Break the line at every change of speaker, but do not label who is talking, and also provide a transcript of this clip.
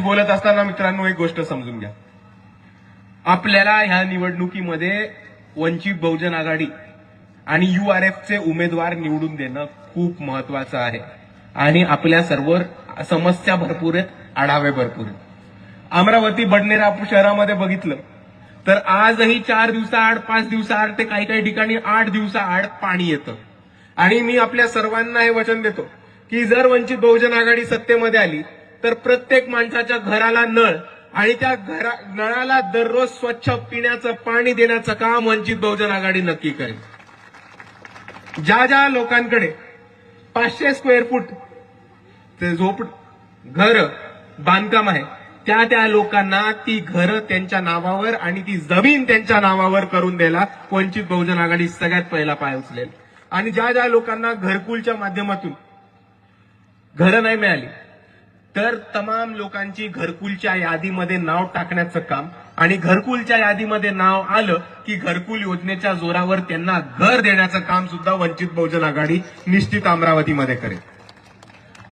हेच बोलत असताना मित्रांनो एक गोष्ट समजून घ्या. आपल्याला ह्या निवडणुकीमध्ये वंचित बहुजन आघाडी आणि यू आर चे उमेदवार निवडून देणं खूप महत्वाचं आहे. आणि आपल्या सर्व समस्या भरपूर आहेत आढावे भरपूर आहेत. अमरावती बडनेरा शहरामध्ये बघितलं तर आजही चार दिवसाआड पाच दिवसाआड ते काही काही ठिकाणी आठ दिवसाआड पाणी येतं. आणि मी आपल्या सर्वांना हे वचन देतो की जर वंचित बहुजन आघाडी सत्तेमध्ये आली तर प्रत्येक माणसाच्या घराला नळ आणि त्या घरा नळाला दररोज स्वच्छ पिण्याचं पाणी देण्याचं काम वंचित बहुजन आघाडी नक्की करेल. ज्या ज्या लोकांकडे पाचशे स्क्वेअर फूट ते झोप घर बांधकाम आहे त्या त्या लोकांना ती घरं त्यांच्या नावावर आणि ती जमीन त्यांच्या नावावर करून द्यायला वंचित बहुजन आघाडी सगळ्यात पहिला पाय उचलेल. आणि ज्या ज्या लोकांना घरकुलच्या माध्यमातून घरं नाही मिळाली तर तमाम लोकांची घरकुलच्या यादीमध्ये नाव टाकण्याचं काम आणि घरकुलच्या यादीमध्ये नाव आलं की घरकुल योजनेच्या जोरावर त्यांना घर देण्याचं काम सुद्धा वंचित बहुजन आघाडी निश्चित अमरावतीमध्ये करेल.